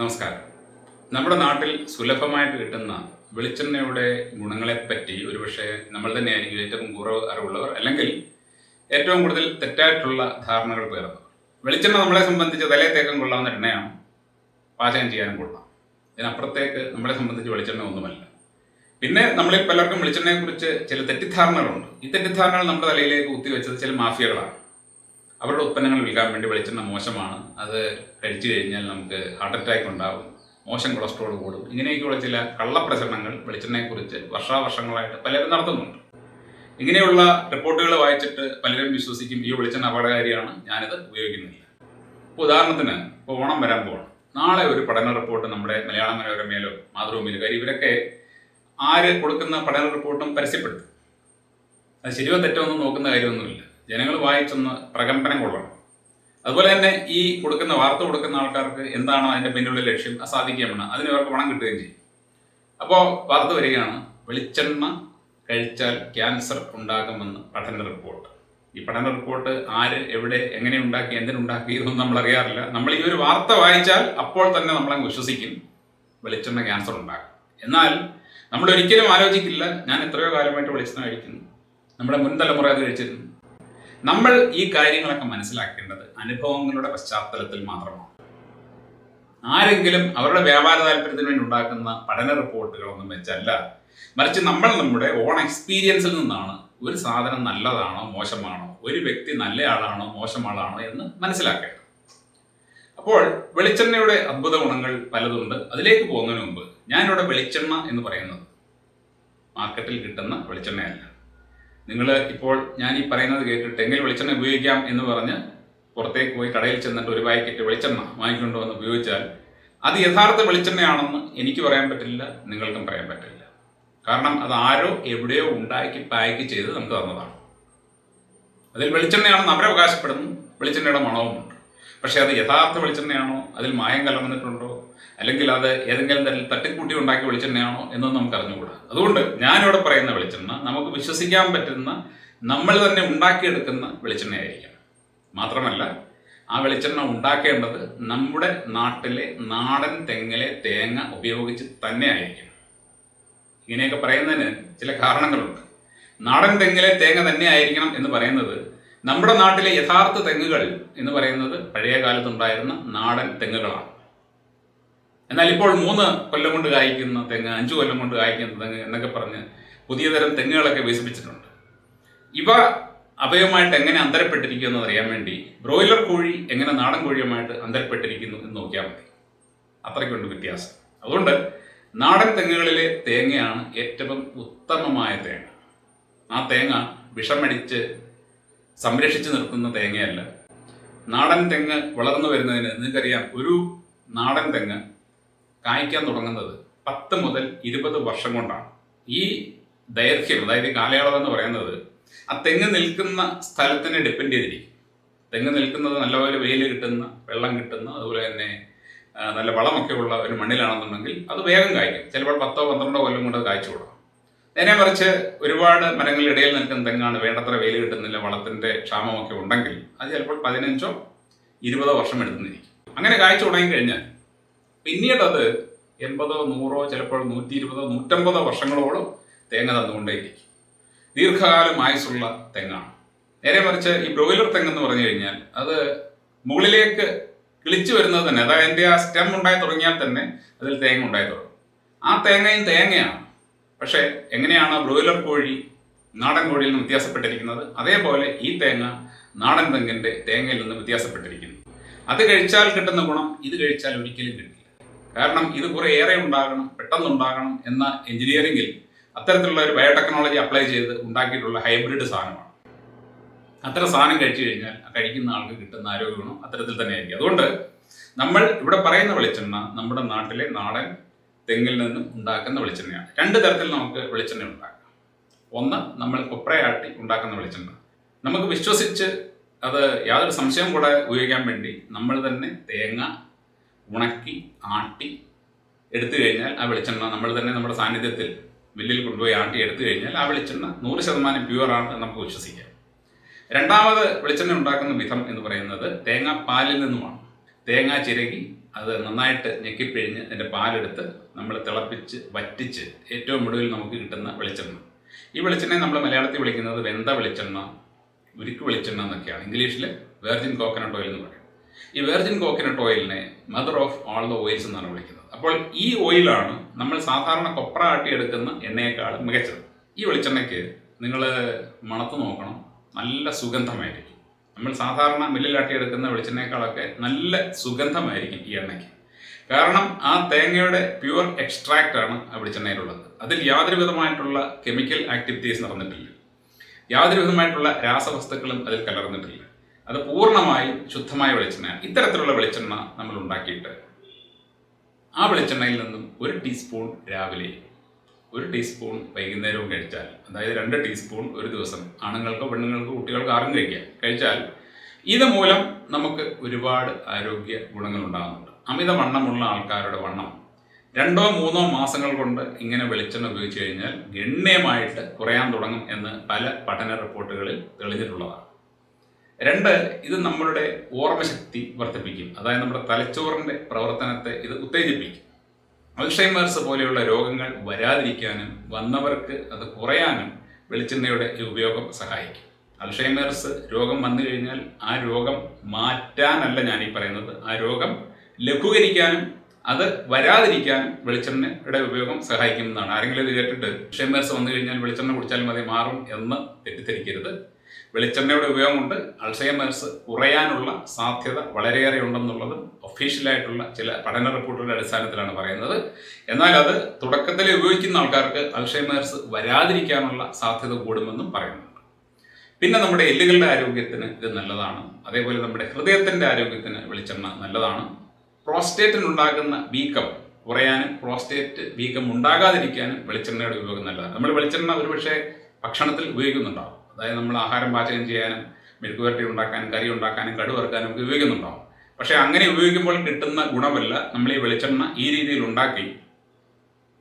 നമസ്കാരം. നമ്മുടെ നാട്ടിൽ സുലഭമായിട്ട് കിട്ടുന്ന വെളിച്ചെണ്ണയുടെ ഗുണങ്ങളെപ്പറ്റി ഒരുപക്ഷെ നമ്മൾ തന്നെയായിരിക്കും ഏറ്റവും കുറവ് അറിവുള്ളവർ അല്ലെങ്കിൽ ഏറ്റവും കൂടുതൽ തെറ്റായിട്ടുള്ള ധാരണകൾ പേർന്നവർ വെളിച്ചെണ്ണ നമ്മളെ സംബന്ധിച്ച് തലേ തേക്കം കൊള്ളാവുന്ന എണ്ണയാണ് പാചകം ചെയ്യാനും കൊള്ളാം. ഇതിനപ്പുറത്തേക്ക് നമ്മളെ സംബന്ധിച്ച് വെളിച്ചെണ്ണ ഒന്നുമല്ല. പിന്നെ നമ്മളിൽ പലർക്കും വെളിച്ചെണ്ണയെക്കുറിച്ച് ചില തെറ്റിദ്ധാരണകളുണ്ട്. ഈ തെറ്റിദ്ധാരണകൾ നമ്മുടെ തലയിലേക്ക് കുത്തിവെച്ചത് ചില മാഫിയകളാണ്. അവരുടെ ഉൽപ്പന്നങ്ങൾ വിൽക്കാൻ വേണ്ടി വെളിച്ചെണ്ണ മോശമാണ്. അത് കഴിച്ചു കഴിഞ്ഞാൽ നമുക്ക് ഹാർട്ട് അറ്റാക്ക് ഉണ്ടാവും മോശം കൊളസ്ട്രോൾ കൂടും. ഇങ്ങനെയൊക്കെയുള്ള ചില കള്ളപ്രചരണങ്ങൾ വെളിച്ചെണ്ണയെക്കുറിച്ച് വർഷാവർഷങ്ങളായിട്ട് പലരും നടത്തുന്നുണ്ട്. ഇങ്ങനെയുള്ള റിപ്പോർട്ടുകൾ വായിച്ചിട്ട് പലരും വിശ്വസിക്കും ഈ വെളിച്ചെണ്ണ അപകടകാരിയാണ് ഞാനിത് ഉപയോഗിക്കുന്നില്ല. ഇപ്പോൾ ഉദാഹരണത്തിന് ഇപ്പോൾ ഓണം വരാൻ പോകണം നാളെ ഒരു പഠന റിപ്പോർട്ട് നമ്മുടെ മലയാള മനോരമയിലോ മാതൃഭൂമിയിലോ കാര്യം ഇവരൊക്കെ ആര് കൊടുക്കുന്ന പഠന റിപ്പോർട്ടും പരസ്യപ്പെടുത്തും. അത് ശരിയോ തെറ്റോ ഒന്നും നോക്കുന്ന കാര്യമൊന്നുമില്ല. ജനങ്ങൾ വായിച്ചൊന്ന് പ്രകമ്പനം കൊള്ളണം. അതുപോലെ തന്നെ ഈ കൊടുക്കുന്ന വാർത്ത കൊടുക്കുന്ന ആൾക്കാർക്ക് എന്താണോ അതിന്റെ പിന്നിലുള്ള ലക്ഷ്യം? സാധിക്കുകയാണ് അതിന് അവർക്ക് പണം കിട്ടുകയും ചെയ്യും. അപ്പോൾ വാർത്ത വരികയാണ് വെളിച്ചെണ്ണ കഴിച്ചാൽ ക്യാൻസർ ഉണ്ടാകുമെന്ന് പഠന റിപ്പോർട്ട്. ഈ പഠന റിപ്പോർട്ട് ആര് എവിടെ എങ്ങനെ ഉണ്ടാക്കി എന്തിനുണ്ടാക്കി ഇതൊന്നും നമ്മൾ അറിയാറില്ല. നമ്മൾ ഈ ഒരു വാർത്ത വായിച്ചാൽ അപ്പോൾ തന്നെ നമ്മളങ്ങ് വിശ്വസിക്കും വെളിച്ചെണ്ണ ക്യാൻസർ ഉണ്ടാകും എന്നാൽ നമ്മൾ ഒരിക്കലും ആലോചിക്കില്ല ഞാൻ എത്രയോ കാലമായിട്ട് വെളിച്ചെണ്ണ കഴിക്കുന്നു. നമ്മുടെ മുൻ തലമുറ അത് കഴിച്ചിരുന്നു. നമ്മൾ ഈ കാര്യങ്ങളൊക്കെ മനസ്സിലാക്കേണ്ടത് അനുഭവങ്ങളുടെ പശ്ചാത്തലത്തിൽ മാത്രമാണ്. ആരെങ്കിലും അവരുടെ വ്യാപാര താല്പര്യത്തിന് വേണ്ടി ഉണ്ടാക്കുന്ന പഠന റിപ്പോർട്ടുകളൊന്നും വെച്ചല്ല. മറിച്ച് നമ്മൾ നമ്മുടെ ഓൺ എക്സ്പീരിയൻസിൽ നിന്നാണ് ഒരു സാധനം നല്ലതാണോ മോശമാണോ ഒരു വ്യക്തി നല്ല ആളാണോ എന്ന് മനസ്സിലാക്കേണ്ടത്. അപ്പോൾ വെളിച്ചെണ്ണയുടെ അത്ഭുത ഗുണങ്ങൾ പലതുണ്ട്. അതിലേക്ക് പോകുന്നതിന് മുമ്പ് ഞാനിവിടെ വെളിച്ചെണ്ണ എന്ന് പറയുന്നത്. മാർക്കറ്റിൽ കിട്ടുന്ന വെളിച്ചെണ്ണയല്ല. നിങ്ങൾ ഇപ്പോൾ ഞാൻ ഈ പറയുന്നത് കേട്ടിട്ട് എങ്ങനെ വെളിച്ചെണ്ണ ഉപയോഗിക്കാം എന്ന് പറഞ്ഞ് പുറത്തേക്ക് പോയി കടയിൽ ചെന്നിട്ട് ഒരു പാക്കറ്റ് വെളിച്ചെണ്ണ വാങ്ങിക്കൊണ്ട് വന്ന് ഉപയോഗിച്ചാൽ അത് യഥാർത്ഥ വെളിച്ചെണ്ണയാണെന്ന് എനിക്ക് പറയാൻ പറ്റില്ല നിങ്ങൾക്കും പറയാൻ പറ്റില്ല. കാരണം അത് ആരോ എവിടെയോ ഉണ്ടാക്കി പാക്ക് ചെയ്ത് നമുക്ക് തന്നതാണ്. അതിൽ വെളിച്ചെണ്ണയാണെന്ന് അവരെ അവകാശപ്പെടുന്നു വെളിച്ചെണ്ണയുടെ മണവുമുണ്ട്. പക്ഷേ അത് യഥാർത്ഥ വെളിച്ചെണ്ണയാണോ അതിൽ മായം കലർന്നിട്ടുണ്ടോ അല്ലെങ്കിൽ അത് ഏതെങ്കിലും തരത്തിൽ തട്ടിക്കൂട്ടി ഉണ്ടാക്കിയ വെളിച്ചെണ്ണയാണോ എന്നും നമുക്ക് അറിഞ്ഞുകൂടാ. അതുകൊണ്ട് ഞാനിവിടെ പറയുന്ന വെളിച്ചെണ്ണ നമുക്ക് വിശ്വസിക്കാൻ പറ്റുന്ന നമ്മൾ തന്നെ ഉണ്ടാക്കിയെടുക്കുന്ന വെളിച്ചെണ്ണയായിരിക്കണം. മാത്രമല്ല ആ വെളിച്ചെണ്ണ ഉണ്ടാക്കേണ്ടത് നമ്മുടെ നാട്ടിലെ നാടൻ തെങ്ങിലെ തേങ്ങ ഉപയോഗിച്ച് തന്നെ ആയിരിക്കണം ഇങ്ങനെയൊക്കെ പറയുന്നതിന് ചില കാരണങ്ങളുണ്ട്. നാടൻ തെങ്ങിലെ തേങ്ങ തന്നെ ആയിരിക്കണം എന്ന് പറയുന്നത് നമ്മുടെ നാട്ടിലെ യഥാർത്ഥ തെങ്ങുകൾ എന്ന് പറയുന്നത് പഴയ കാലത്തുണ്ടായിരുന്ന നാടൻ തെങ്ങുകളാണ്. എന്നാൽ ഇപ്പോൾ മൂന്ന് കൊല്ലം കൊണ്ട് കായ്ക്കുന്ന തെങ്ങ് അഞ്ചു കൊല്ലം കൊണ്ട് കായ്ക്കുന്ന തെങ്ങ് എന്നൊക്കെ പറഞ്ഞ് പുതിയ തരം തെങ്ങുകളൊക്കെ വികസിപ്പിച്ചിട്ടുണ്ട്. ഇവ അഭയവുമായിട്ട് എങ്ങനെ അന്തരപ്പെട്ടിരിക്കുന്നു എന്ന് അറിയാൻ വേണ്ടി ബ്രോയിലർ കോഴി എങ്ങനെ നാടൻ കോഴിയുമായിട്ട് അന്തരപ്പെട്ടിരിക്കുന്നു എന്ന് നോക്കിയാൽ മതി. അത്രയ്ക്കുണ്ട് വ്യത്യാസം. അതുകൊണ്ട് നാടൻ തെങ്ങുകളിലെ തേങ്ങയാണ് ഏറ്റവും ഉത്തമമായ തേങ്ങ. ആ തേങ്ങ വിഷമടിച്ച് സംരക്ഷിച്ചു നിർത്തുന്ന തേങ്ങയല്ല. നാടൻ തെങ്ങ് വളർന്നു വരുന്നതിന് നിങ്ങൾക്കറിയാം ഒരു നാടൻ തെങ്ങ് കായ്ക്കാൻ തുടങ്ങുന്നത് പത്ത് മുതൽ ഇരുപത് വർഷം കൊണ്ടാണ്. ഈ ദൈർഘ്യം അതായത് കാലയളവ് എന്ന് പറയുന്നത് ആ തെങ്ങ് നിൽക്കുന്ന സ്ഥലത്തിനെ ഡിപ്പെൻഡ് ചെയ്തിരിക്കും. തെങ്ങ് നിൽക്കുന്നത് നല്ലപോലെ വെയിൽ കിട്ടുന്ന വെള്ളം കിട്ടുന്ന അതുപോലെ തന്നെ നല്ല വളമൊക്കെ ഉള്ള ഒരു മണ്ണിലാണെന്നുണ്ടെങ്കിൽ അത് വേഗം കായ്ക്കും. ചിലപ്പോൾ പത്തോ പന്ത്രണ്ടോ കൊല്ലം കൊണ്ട് കായ്ച്ചു കൊടുക്കും. നേരെ മറിച്ച് ഒരുപാട് മരങ്ങളുടെ ഇടയിൽ നിൽക്കുന്ന തെങ്ങാണ് വേണ്ടത്ര വെയിൽ കിട്ടുന്നില്ല വളത്തിന്റെ ക്ഷാമമൊക്കെ ഉണ്ടെങ്കിൽ അത് ചിലപ്പോൾ പതിനഞ്ചോ ഇരുപതോ വർഷം എടുത്തുന്നിരിക്കും അങ്ങനെ കായ്ച്ചു തുടങ്ങിക്കഴിഞ്ഞാൽ പിന്നീട് അത് എൺപതോ നൂറോ ചിലപ്പോൾ നൂറ്റി ഇരുപതോ നൂറ്റമ്പതോ വർഷങ്ങളോളം തേങ്ങ തന്നുകൊണ്ടേയിരിക്കും. ദീർഘകാലം ആയുസുള്ള തെങ്ങാണ്. നേരെ മറിച്ച് ഈ ബ്രോയിലർ തെങ്ങ് എന്ന് പറഞ്ഞു കഴിഞ്ഞാൽ അത് മുകളിലേക്ക് കിളിച്ചു വരുന്നത് തന്നെ അതായത് എന്റെ ആ സ്റ്റെം ഉണ്ടായി തുടങ്ങിയാൽ തന്നെ അതിൽ തേങ്ങ ഉണ്ടായി തുടങ്ങും. ആ തേങ്ങയും തേങ്ങയാണ്. പക്ഷേ എങ്ങനെയാണ് ബ്രോയിലർ കോഴി നാടൻ കോഴിയിൽ നിന്ന് വ്യത്യാസപ്പെട്ടിരിക്കുന്നത്? അതേപോലെ ഈ തേങ്ങ നാടൻ തെങ്ങിന്റെ തേങ്ങയിൽ നിന്ന് വ്യത്യാസപ്പെട്ടിരിക്കുന്നു. അത് കഴിച്ചാൽ കിട്ടുന്ന ഗുണം ഇത് കഴിച്ചാൽ ഒരിക്കലും കിട്ടില്ല. കാരണം ഇത് കുറെ ഏറെ ഉണ്ടാകണം പെട്ടെന്ന് ഉണ്ടാകണം എന്ന എഞ്ചിനീയറിംഗിൽ അത്തരത്തിലുള്ള ഒരു ബയോടെക്നോളജി അപ്ലൈ ചെയ്ത് ഉണ്ടാക്കിയിട്ടുള്ള ഹൈബ്രിഡ് സാധനമാണ്. അത്തരം സാധനം കഴിച്ചു കഴിഞ്ഞാൽ കഴിക്കുന്ന ആൾക്ക് കിട്ടുന്ന ആരോഗ്യ ഗുണം അത്തരത്തിൽ തന്നെ ആയിരിക്കും അതുകൊണ്ട് നമ്മൾ ഇവിടെ പറയുന്ന വെളിച്ചെണ്ണ നമ്മുടെ നാട്ടിലെ നാടൻ തെങ്ങിൽ നിന്നും ഉണ്ടാക്കുന്ന വെളിച്ചെണ്ണയാണ്. രണ്ട് തരത്തിൽ നമുക്ക് വെളിച്ചെണ്ണ ഉണ്ടാക്കാം. ഒന്ന് നമ്മൾ കൊപ്രയാട്ടി ഉണ്ടാക്കുന്ന വെളിച്ചെണ്ണ. നമുക്ക് വിശ്വസിച്ച് അത് യാതൊരു സംശയവും കൂടെ ഉപയോഗിക്കാൻ വേണ്ടി നമ്മൾ തന്നെ തേങ്ങ ഉണക്കി ആട്ടി എടുത്തു കഴിഞ്ഞാൽ ആ വെളിച്ചെണ്ണ നമ്മൾ തന്നെ നമ്മുടെ സാന്നിധ്യത്തിൽ മില്ലിൽ കൊണ്ടുപോയി ആട്ടി എടുത്തു കഴിഞ്ഞാൽ ആ വെളിച്ചെണ്ണ നൂറ് ശതമാനം പ്യുവർ എന്ന് നമുക്ക് വിശ്വസിക്കാം. രണ്ടാമത് വെളിച്ചെണ്ണ ഉണ്ടാക്കുന്ന വിധം എന്ന് പറയുന്നത് തേങ്ങാ പാലിൽ നിന്നുമാണ്. തേങ്ങ ചിരകി അത് നന്നായിട്ട് ഞെക്കിപ്പിഴിഞ്ഞ് അതിന്റെ പാലെടുത്ത് നമ്മൾ തിളപ്പിച്ച് വറ്റിച്ച് ഏറ്റവും ഒടുവിൽ നമുക്ക് കിട്ടുന്ന വെളിച്ചെണ്ണ. ഈ വെളിച്ചെണ്ണയെ നമ്മൾ മലയാളത്തിൽ വിളിക്കുന്നത് വെന്ത വെളിച്ചെണ്ണ ഉരുക്ക് വെളിച്ചെണ്ണ എന്നൊക്കെയാണ്. ഇംഗ്ലീഷിൽ വെർജിൻ കോക്കനട്ട് ഓയിൽ എന്ന് പറയും. ഈ virgin coconut ഓയിലിനെ mother of all the oils എന്നാണ് വിളിക്കുന്നത്. അപ്പോൾ ഈ ഓയിലാണ് നമ്മൾ സാധാരണ കൊപ്ര ആട്ടി എടുക്കുന്ന എണ്ണയേക്കാൾ മികച്ചത്. ഈ വെളിച്ചെണ്ണയ്ക്ക് നിങ്ങൾ മണത്ത് നോക്കണം നല്ല സുഗന്ധമായിരിക്കും. നമ്മൾ സാധാരണ മില്ലിലാട്ടിയെടുക്കുന്ന വെളിച്ചെണ്ണയേക്കാളൊക്കെ നല്ല സുഗന്ധമായിരിക്കും ഈ എണ്ണയ്ക്ക്. കാരണം ആ തേങ്ങയുടെ പ്യുവർ എക്സ്ട്രാക്റ്റ് ആണ് ആ വെളിച്ചെണ്ണയിലുള്ളത്. അതിൽ യാതൊരു വിധമായിട്ടുള്ള കെമിക്കൽ ആക്ടിവിറ്റീസ് നടന്നിട്ടില്ല. യാതൊരു വിധമായിട്ടുള്ള രാസവസ്തുക്കളും അതിൽ കലർന്നിട്ടില്ല. അത് പൂർണമായി ശുദ്ധമായ വെളിച്ചെണ്ണയാണ് ഇത്തരത്തിലുള്ള വെളിച്ചെണ്ണ നമ്മൾ ഉണ്ടാക്കിയിട്ട് ആ വെളിച്ചെണ്ണയിൽ നിന്നും ഒരു ടീസ്പൂൺ രാവിലെ ഒരു ടീസ്പൂൺ വൈകുന്നേരവും കഴിച്ചാൽ അതായത് രണ്ട് ടീസ്പൂൺ ഒരു ദിവസം ആണുങ്ങൾക്കോ പെണ്ണുങ്ങൾക്കോ കുട്ടികൾക്കോ ആർക്കും കഴിക്കാം. കഴിച്ചാൽ ഇത് മൂലം നമുക്ക് ഒരുപാട് ആരോഗ്യ ഗുണങ്ങൾ ഉണ്ടാകുന്നുണ്ട്. അമിത വണ്ണമുള്ള ആൾക്കാരുടെ വണ്ണം രണ്ടോ മൂന്നോ മാസങ്ങൾ കൊണ്ട് ഇങ്ങനെ വെളിച്ചെണ്ണ ഉപയോഗിച്ച് കഴിഞ്ഞാൽ ഗണ്യമായിട്ട് കുറയാൻ തുടങ്ങും എന്ന് പല പഠന റിപ്പോർട്ടുകളിൽ തെളിഞ്ഞിട്ടുള്ളതാണ്. രണ്ട് ഇത് നമ്മളുടെ ഓർമ്മശക്തി വർദ്ധിപ്പിക്കും. അതായത് നമ്മുടെ തലച്ചോറിന്റെ പ്രവർത്തനത്തെ ഇത് ഉത്തേജിപ്പിക്കും. അൽഷൈമേഴ്സ് പോലെയുള്ള രോഗങ്ങൾ വരാതിരിക്കാനും വന്നവർക്ക് അത് കുറയാനും വെളിച്ചെണ്ണയുടെ ഈ ഉപയോഗം സഹായിക്കും. അൽഷൈമേഴ്സ് രോഗം വന്നു കഴിഞ്ഞാൽ ആ രോഗം മാറ്റാനല്ല ഞാൻ ഈ പറയുന്നത്. ആ രോഗം ലഘൂകരിക്കാനും അത് വരാതിരിക്കാനും വെളിച്ചെണ്ണയുടെ ഉപയോഗം സഹായിക്കുന്നതാണ് ആരെങ്കിലും ഇത് കേട്ടിട്ട് അൽഷൈമേഴ്സ് വന്നു കഴിഞ്ഞാൽ വെളിച്ചെണ്ണ കുടിച്ചാൽ മതി മാറും എന്ന് തെറ്റിദ്ധരിക്കരുത്. വെളിച്ചെണ്ണയുടെ ഉപയോഗം കൊണ്ട് അൾസൈമേഴ്സ് കുറയാനുള്ള സാധ്യത വളരെയേറെ ഉണ്ടെന്നുള്ളത് ഒഫീഷ്യലായിട്ടുള്ള ചില പഠന റിപ്പോർട്ടുകളുടെ അടിസ്ഥാനത്തിലാണ് പറയുന്നത്. എന്നാൽ അത് തുടക്കത്തിൽ ഉപയോഗിക്കുന്ന ആൾക്കാർക്ക് അൾസൈമേഴ്സ് വരാതിരിക്കാനുള്ള സാധ്യത കൂടുമെന്നും പറയുന്നുണ്ട്. പിന്നെ നമ്മുടെ എല്ലുകളുടെ ആരോഗ്യത്തിന് ഇത് നല്ലതാണ്. അതേപോലെ നമ്മുടെ ഹൃദയത്തിന്റെ ആരോഗ്യത്തിന് വെളിച്ചെണ്ണ നല്ലതാണ്. പ്രോസ്റ്റേറ്റിനുണ്ടാകുന്ന വീക്കം കുറയാനും പ്രോസ്റ്റേറ്റ് വീക്കം ഉണ്ടാകാതിരിക്കാനും വെളിച്ചെണ്ണയുടെ ഉപയോഗം നല്ലതാണ്. നമ്മൾ വെളിച്ചെണ്ണ ഒരുപക്ഷെ ഭക്ഷണത്തിൽ ഉപയോഗിക്കുന്നുണ്ടാവും. അതായത് നമ്മൾ ആഹാരം പാചകം ചെയ്യാനും മെഴുക്ക് വരട്ടി ഉണ്ടാക്കാനും കറി ഉണ്ടാക്കാനും കടു വറുക്കാനും ഒക്കെ ഉപയോഗിക്കുന്നുണ്ടാവും. പക്ഷേ അങ്ങനെ ഉപയോഗിക്കുമ്പോൾ കിട്ടുന്ന ഗുണമല്ല നമ്മൾ ഈ വെളിച്ചെണ്ണ ഈ രീതിയിൽ ഉണ്ടാക്കി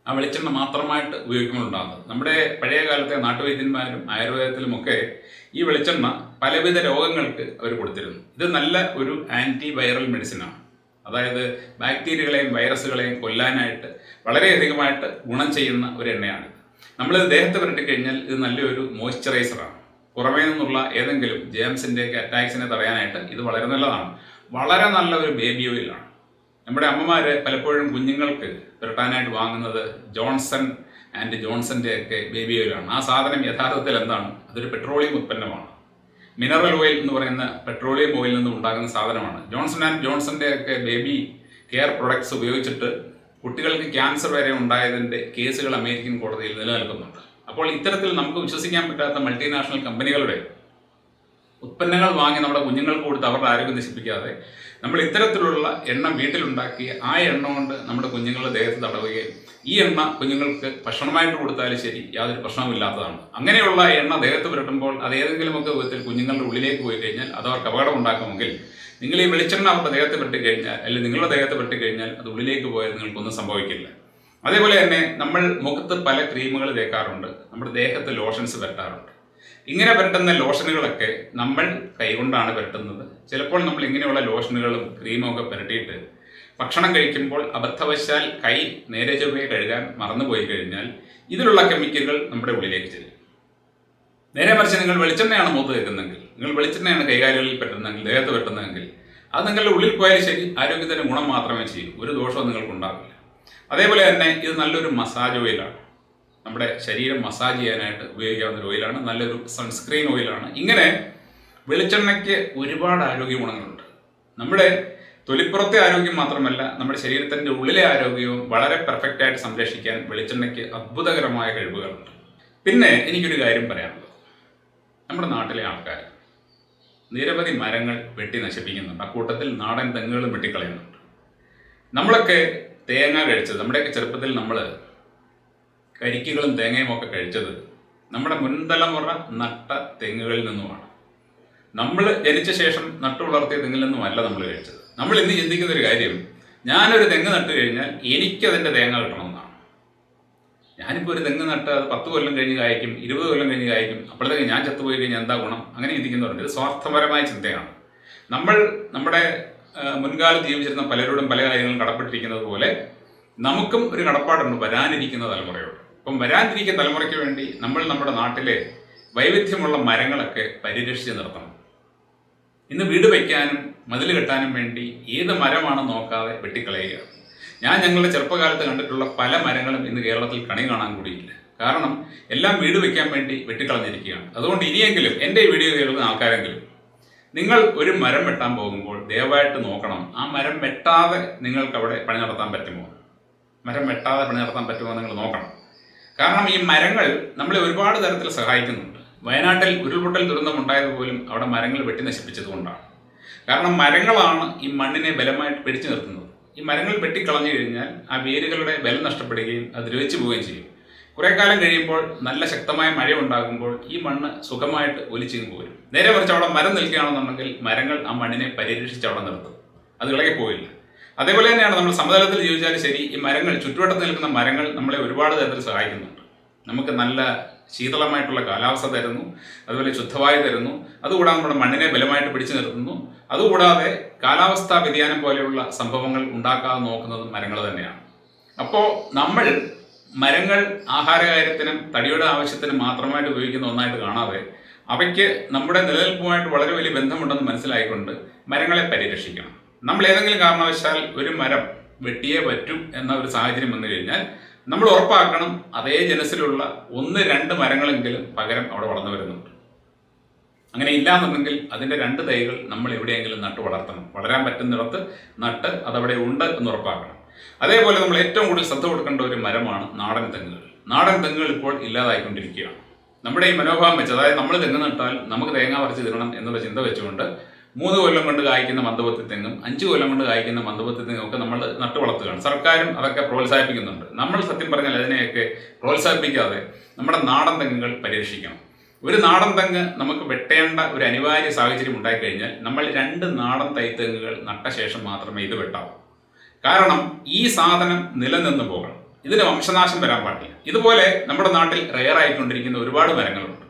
ആ വെളിച്ചെണ്ണ മാത്രമായിട്ട് ഉപയോഗിക്കുമ്പോൾ ഉണ്ടാകുന്നത് നമ്മുടെ പഴയ കാലത്തെ നാട്ടുവൈദ്യന്മാരും ആയുർവേദത്തിലുമൊക്കെ ഈ വെളിച്ചെണ്ണ പലവിധ രോഗങ്ങൾക്ക് അവർ കൊടുത്തിരുന്നു. ഇത് നല്ല ഒരു ആന്റി വൈറൽ മെഡിസിനാണ് അതായത് ബാക്ടീരിയകളെയും വൈറസുകളെയും കൊല്ലാനായിട്ട് വളരെയധികമായിട്ട് ഗുണം ചെയ്യുന്ന ഒരു എണ്ണയാണ് നമ്മൾ ദേഹത്ത് പുരട്ടി കഴിഞ്ഞാൽ ഇത് നല്ലൊരു മോയ്സ്ചറൈസറാണ് പുറമേ നിന്നുള്ള ഏതെങ്കിലും ജേംസിന്റെയൊക്കെ അറ്റാക്സിനെ തടയാനായിട്ട് ഇത് വളരെ നല്ലതാണ്. വളരെ നല്ല ഒരു ബേബി ഓയിലാണ് നമ്മുടെ അമ്മമാർ പലപ്പോഴും കുഞ്ഞുങ്ങൾക്ക് പുരട്ടാനായിട്ട് വാങ്ങുന്നത് ജോൺസൺ ആൻഡ് ജോൺസന്റെ ഒക്കെ ബേബി ഓയിലാണ് ആ സാധനം യഥാർത്ഥത്തിൽ എന്താണ്? അതൊരു പെട്രോളിയം ഉത്പന്നമാണ്. മിനറൽ ഓയിൽ എന്ന് പറയുന്ന പെട്രോളിയം ഓയിൽ നിന്നും ഉണ്ടാകുന്ന സാധനമാണ്. ജോൺസൺ ആൻഡ് ജോൺസന്റെ ഒക്കെ ബേബി കെയർ പ്രൊഡക്ട്സ് ഉപയോഗിച്ചിട്ട് കുട്ടികൾക്ക് ക്യാൻസർ വരെ ഉണ്ടായതിന്റെ കേസുകൾ അമേരിക്കൻ കോടതിയിൽ നിലനിൽക്കുന്നുണ്ട്. അപ്പോൾ ഇത്തരത്തിൽ നമുക്ക് വിശ്വസിക്കാൻ പറ്റാത്ത മൾട്ടിനാഷണൽ കമ്പനികളുടെ ഉത്പന്നങ്ങൾ വാങ്ങി നമ്മുടെ കുഞ്ഞുങ്ങൾക്ക് കൊടുത്ത് അവരുടെ ആരോഗ്യം നശിപ്പിക്കാതെ നമ്മൾ ഇത്തരത്തിലുള്ള എണ്ണ വീട്ടിലുണ്ടാക്കി ആ എണ്ണ കൊണ്ട് നമ്മുടെ കുഞ്ഞുങ്ങളുടെ ദേഹത്ത് തടവുകയും ഈ എണ്ണ കുഞ്ഞുങ്ങൾക്ക് ഭക്ഷണമായിട്ട് കൊടുത്താലും ശരി യാതൊരു പ്രശ്നവുമില്ലാത്തതാണ്. അങ്ങനെയുള്ള എണ്ണ ദേഹത്ത് പുരട്ടുമ്പോൾ അത് ഏതെങ്കിലുമൊക്കെ വിധത്തിൽ കുഞ്ഞുങ്ങളുടെ ഉള്ളിലേക്ക് പോയി കഴിഞ്ഞാൽ അത് അവർക്ക് അപകടം ഉണ്ടാക്കുമെങ്കിൽ നിങ്ങൾ ഈ വെളിച്ചെണ്ണ അവരുടെ ദേഹത്ത് പെട്ടിക്കഴിഞ്ഞാൽ കഴിഞ്ഞാൽ അല്ലെങ്കിൽ നിങ്ങളുടെ ദേഹത്ത് പെട്ടിക്കഴിഞ്ഞാൽ കഴിഞ്ഞാൽ അത് ഉള്ളിലേക്ക് പോയാൽ നിങ്ങൾക്കൊന്നും സംഭവിക്കില്ല. അതേപോലെ തന്നെ നമ്മൾ മുഖത്ത് പല ക്രീമുകൾ തേക്കാറുണ്ട്. നമ്മുടെ ദേഹത്ത് ലോഷൻസ് പുരട്ടാറുണ്ട് ഇങ്ങനെ പുരട്ടുന്ന ലോഷനുകളൊക്കെ നമ്മൾ കൈകൊണ്ടാണ് പുരട്ടുന്നത് ചിലപ്പോൾ നമ്മൾ ഇങ്ങനെയുള്ള ലോഷനുകളും ക്രീമും ഒക്കെ പുരട്ടിയിട്ട് ഭക്ഷണം കഴിക്കുമ്പോൾ അബദ്ധവശാൽ കൈ നേരെ ചൊവ്വയെ കഴുകാൻ മറന്നുപോയി കഴിഞ്ഞാൽ ഇതിലുള്ള കെമിക്കലുകൾ നമ്മുടെ ഉള്ളിലേക്ക് ചെല്ലും. നേരെ മറിച്ച് നിങ്ങൾ വെളിച്ചെണ്ണയാണ് മുഖത്ത് വെക്കുന്നതെങ്കിൽ നിങ്ങൾ വെളിച്ചെണ്ണയാണ് കൈകാലുകളിൽ പെട്ടുന്നതെങ്കിൽ ദേഹത്ത് പെട്ടുന്നതെങ്കിൽ അത് നിങ്ങളുടെ ഉള്ളിൽ പോയാലും ശരി ആരോഗ്യത്തിന് ഗുണം മാത്രമേ ചെയ്യൂ. ഒരു ദോഷവും നിങ്ങൾക്ക് ഉണ്ടാവില്ല അതേപോലെ തന്നെ ഇത് നല്ലൊരു മസാജ് ഓയിലാണ് നമ്മുടെ ശരീരം മസാജ് ചെയ്യാനായിട്ട് ഉപയോഗിക്കാവുന്ന ഒരു ഓയിലാണ് നല്ലൊരു സൺസ്ക്രീൻ ഓയിലാണ് ഇങ്ങനെ വെളിച്ചെണ്ണയ്ക്ക് ഒരുപാട് ആരോഗ്യ ഗുണങ്ങളുണ്ട് നമ്മുടെ തൊലിപ്പുറത്തെ ആരോഗ്യം മാത്രമല്ല നമ്മുടെ ശരീരത്തിന്റെ ഉള്ളിലെ ആരോഗ്യവും വളരെ പെർഫെക്റ്റ് ആയിട്ട് സംരക്ഷിക്കാൻ വെളിച്ചെണ്ണയ്ക്ക് അത്ഭുതകരമായ കഴിവുകളുണ്ട്. പിന്നെ എനിക്കൊരു കാര്യം പറയാനുള്ളത്. നമ്മുടെ നാട്ടിലെ ആൾക്കാർ നിരവധി മരങ്ങൾ വെട്ടി നശിപ്പിക്കുന്നുണ്ട്. അക്കൂട്ടത്തിൽ നാടൻ തെങ്ങുകളും വെട്ടിക്കളയുന്നുണ്ട്. നമ്മളൊക്കെ തേങ്ങ കഴിച്ചത്. നമ്മുടെയൊക്കെ ചെറുപ്പത്തിൽ നമ്മൾ കരിക്കുകളും തേങ്ങയും ഒക്കെ കഴിച്ചത് നമ്മുടെ മുൻതലമുറ നട്ട തെങ്ങുകളിൽ നിന്നുമാണ്. നമ്മൾ ജനിച്ച ശേഷം നട്ടു വളർത്തിയ തെങ്ങിൽ നിന്നുമല്ല നമ്മൾ കഴിച്ചത്. നമ്മൾ ഇന്ന് ചിന്തിക്കുന്ന ഒരു കാര്യം ഞാനൊരു തെങ്ങ് നട്ടു കഴിഞ്ഞാൽ എനിക്കതിന്റെ തേങ്ങ കിട്ടണമെന്നാണ്. ഞാനിപ്പോൾ ഒരു തെങ്ങ് നട്ട് അത് പത്ത് കൊല്ലം കഴിഞ്ഞ് കായ്ക്കും ഇരുപത് കൊല്ലം കഴിഞ്ഞ് കായ്ക്കും അപ്പോഴത്തേക്ക് ഞാൻ ചത്തുപോയി കഴിഞ്ഞാൽ എന്താ ഗുണം? അങ്ങനെ ചിന്തിക്കുന്നവരുണ്ട്. ഇത് സ്വാർത്ഥപരമായ ചിന്തയാണ്. നമ്മൾ നമ്മുടെ മുൻകാലത്ത് ജീവിച്ചിരുന്ന പലരോടും പല കാര്യങ്ങളും കടപ്പെട്ടിരിക്കുന്നത് പോലെ നമുക്കും ഒരു കടപ്പാടുണ്ട് വരാനിരിക്കുന്ന തലമുറയോട്. അപ്പം വരാനിരിക്കുന്ന തലമുറയ്ക്ക് വേണ്ടി നമ്മൾ നമ്മുടെ നാട്ടിലെ വൈവിധ്യമുള്ള മരങ്ങളൊക്കെ പരിരക്ഷിച്ച് നിർത്തണം. ഇന്ന് വീട് വയ്ക്കാനും മതിൽ കെട്ടാനും വേണ്ടി ഏത് മരമാണ് നോക്കാതെ വെട്ടിക്കളയുക. ഞാൻ ഞങ്ങളുടെ ചെറുപ്പകാലത്ത് കണ്ടിട്ടുള്ള പല മരങ്ങളും ഇന്ന് കേരളത്തിൽ കണി കാണാൻ കൂടിയില്ല കാരണം എല്ലാം വീട് വയ്ക്കാൻ വേണ്ടി വെട്ടിക്കളഞ്ഞിരിക്കുകയാണ്. അതുകൊണ്ട് ഇനിയെങ്കിലും എന്റെ ഈ വീഡിയോ കേൾക്കുന്ന ആൾക്കാരെങ്കിലും നിങ്ങൾ ഒരു മരം വെട്ടാൻ പോകുമ്പോൾ ദയവായിട്ട് നോക്കണം. ആ മരം വെട്ടാതെ നിങ്ങൾക്ക് അവിടെ പണി നടത്താൻ പറ്റുമോ? മരം വെട്ടാതെ പണി നടത്താൻ പറ്റുമോ നിങ്ങൾ നോക്കണം. കാരണം ഈ മരങ്ങൾ നമ്മളെ ഒരുപാട് തരത്തിൽ സഹായിക്കുന്നുണ്ട്. വയനാട്ടിൽ ഉരുൾപൊട്ടൽ ദുരന്തമുണ്ടായത് പോലും അവിടെ മരങ്ങൾ വെട്ടി നശിപ്പിച്ചതുകൊണ്ടാണ് കാരണം മരങ്ങളാണ് ഈ മണ്ണിനെ ബലമായിട്ട് പിടിച്ചു നിർത്തുന്നത്. ഈ മരങ്ങൾ വെട്ടിക്കളഞ്ഞു കഴിഞ്ഞാൽ ആ വേരുകളുടെ ബലം നഷ്ടപ്പെടുകയും അത് ദ്രവിച്ചു പോവുകയും ചെയ്യും. കുറെ കാലം കഴിയുമ്പോൾ നല്ല ശക്തമായ മഴ ഉണ്ടാകുമ്പോൾ ഈ മണ്ണ് സുഖമായിട്ട് ഒലിച്ചിങ്ങ് പോരും. നേരെ മറിച്ച് അവിടെ മരം നിൽക്കുകയാണെന്നുണ്ടെങ്കിൽ മരങ്ങൾ ആ മണ്ണിനെ പരിരക്ഷിച്ച് അവിടെ നിർത്തും. അത് ഇളകി പോയില്ല അതേപോലെ തന്നെയാണ് നമ്മൾ സമതലത്തിൽ ജീവിച്ചാൽ ശരി ഈ മരങ്ങൾ ചുറ്റുവട്ടത്ത് നിൽക്കുന്ന മരങ്ങൾ നമ്മളെ ഒരുപാട് തരത്തിൽ സഹായിക്കുന്നുണ്ട്. നമുക്ക് നല്ല ശീതളമായിട്ടുള്ള കാലാവസ്ഥ തരുന്നു അതുപോലെ ശുദ്ധവായു തരുന്നു അതുകൂടാതെ നമ്മുടെ മണ്ണിനെ ബലമായിട്ട് പിടിച്ചു നിർത്തുന്നു അതുകൂടാതെ കാലാവസ്ഥാ വ്യതിയാനം പോലെയുള്ള സംഭവങ്ങൾ ഉണ്ടാക്കാതെ നോക്കുന്നതും മരങ്ങൾ തന്നെയാണ്. അപ്പോൾ നമ്മൾ മരങ്ങൾ ആഹാരകാര്യത്തിനും തടിയുടെ ആവശ്യത്തിനും മാത്രമായിട്ട് ഉപയോഗിക്കുന്ന ഒന്നായിട്ട് കാണാതെ അവയ്ക്ക് നമ്മുടെ നിലനിൽപ്പുമായിട്ട് വളരെ വലിയ ബന്ധമുണ്ടെന്ന് മനസ്സിലായിക്കൊണ്ട് മരങ്ങളെ പരിരക്ഷിക്കണം. നമ്മൾ ഏതെങ്കിലും കാരണവശാൽ ഒരു മരം വെട്ടിയേ പറ്റും എന്ന ഒരു സാഹചര്യം വന്നു കഴിഞ്ഞാൽ നമ്മൾ ഉറപ്പാക്കണം അതേ ജനസിലുള്ള ഒന്ന് രണ്ട് മരങ്ങളെങ്കിലും പകരം അവിടെ വളർന്നു വരുന്നുണ്ട്. അങ്ങനെ ഇല്ലാന്നുണ്ടെങ്കിൽ അതിന്റെ രണ്ട് തൈകൾ നമ്മൾ എവിടെയെങ്കിലും നട്ട് വളർത്തണം വളരാൻ പറ്റുന്നിടത്ത് നട്ട് അതവിടെ ഉണ്ട് എന്ന് ഉറപ്പാക്കണം. അതേപോലെ നമ്മൾ ഏറ്റവും കൂടുതൽ ശ്രദ്ധ കൊടുക്കേണ്ട ഒരു മരമാണ് നാടൻ തെങ്ങുകൾ. നാടൻ തെങ്ങുകൾ ഇപ്പോൾ ഇല്ലാതായിക്കൊണ്ടിരിക്കുകയാണ്. നമ്മുടെ ഈ മനോഭാവം വെച്ച് അതായത് നമ്മൾ തെങ്ങ് നട്ടാൽ നമുക്ക് തേങ്ങ പറിച്ച് തിരണം എന്നുള്ള ചിന്ത വെച്ചുകൊണ്ട് മൂന്ന് കൊല്ലം കൊണ്ട് കായ്ക്കുന്ന മന്ദപത്തി തെങ്ങും അഞ്ച് കൊല്ലം കൊണ്ട് കായ്ക്കുന്ന മന്ദപത്തി തെങ്ങും ഒക്കെ നമ്മൾ നട്ടു വളർത്തുകയാണ്. സർക്കാരും അതൊക്കെ പ്രോത്സാഹിപ്പിക്കുന്നുണ്ട്. നമ്മൾ സത്യം പറഞ്ഞാൽ അതിനെയൊക്കെ പ്രോത്സാഹിപ്പിക്കാതെ നമ്മുടെ നാടൻ തെങ്ങുകൾ പരിരക്ഷിക്കണം. ഒരു നാടൻ തെങ്ങ് നമുക്ക് വെട്ടേണ്ട ഒരു അനിവാര്യ സാഹചര്യം ഉണ്ടായിക്കഴിഞ്ഞാൽ നമ്മൾ രണ്ട് നാടൻ തൈത്തെങ്ങുകൾ നട്ട ശേഷം മാത്രമേ ഇത് വെട്ടാവൂ. കാരണം ഈ സാധനം നിലനിന്ന് പോകണം. ഇതിന് വംശനാശം വരാൻ പാടില്ല. ഇതുപോലെ നമ്മുടെ നാട്ടിൽ റെയർ ആയിക്കൊണ്ടിരിക്കുന്ന ഒരുപാട് മരങ്ങളുണ്ട്.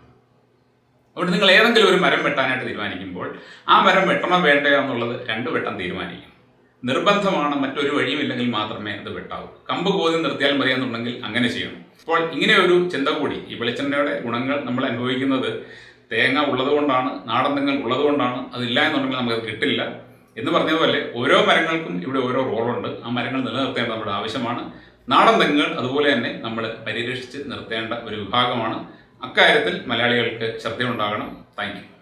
അതുകൊണ്ട് നിങ്ങൾ ഏതെങ്കിലും ഒരു മരം വെട്ടാനായിട്ട് തീരുമാനിക്കുമ്പോൾ ആ മരം വെട്ടണോ വേണ്ടയോ എന്നുള്ളത് രണ്ട് വെട്ടം തീരുമാനിക്കും. നിർബന്ധമാണ് മറ്റൊരു വഴിയുമില്ലെങ്കിൽ മാത്രമേ അത് വെട്ടാവൂ. കമ്പ് കോതി നിർത്തിയാൽ മതിയെന്നുണ്ടെങ്കിൽ അങ്ങനെ ചെയ്യണം. അപ്പോൾ ഇങ്ങനെ ഒരു ചിന്ത കൂടി ഈ വെളിച്ചെണ്ണയുടെ ഗുണങ്ങൾ നമ്മൾ അനുഭവിക്കുന്നത് തേങ്ങ ഉള്ളതുകൊണ്ടാണ് നാടൻ തെങ്ങൽ ഉള്ളതുകൊണ്ടാണ് അതില്ല എന്നുണ്ടെങ്കിൽ നമുക്ക് കിട്ടില്ല. എന്ന് പറഞ്ഞതുപോലെ ഓരോ മരങ്ങൾക്കും ഇവിടെ ഓരോ റോളുണ്ട്. ആ മരങ്ങൾ നിലനിർത്തേണ്ടത് നമ്മുടെ ആവശ്യമാണ്. നാടൻ തെങ്ങുകൾ അതുപോലെ തന്നെ നമ്മൾ പരിരക്ഷിച്ച് നിർത്തേണ്ട ഒരു വിഭാഗമാണ്. അക്കാര്യത്തിൽ മലയാളികൾക്ക് ശ്രദ്ധയുണ്ടാകണം. താങ്ക്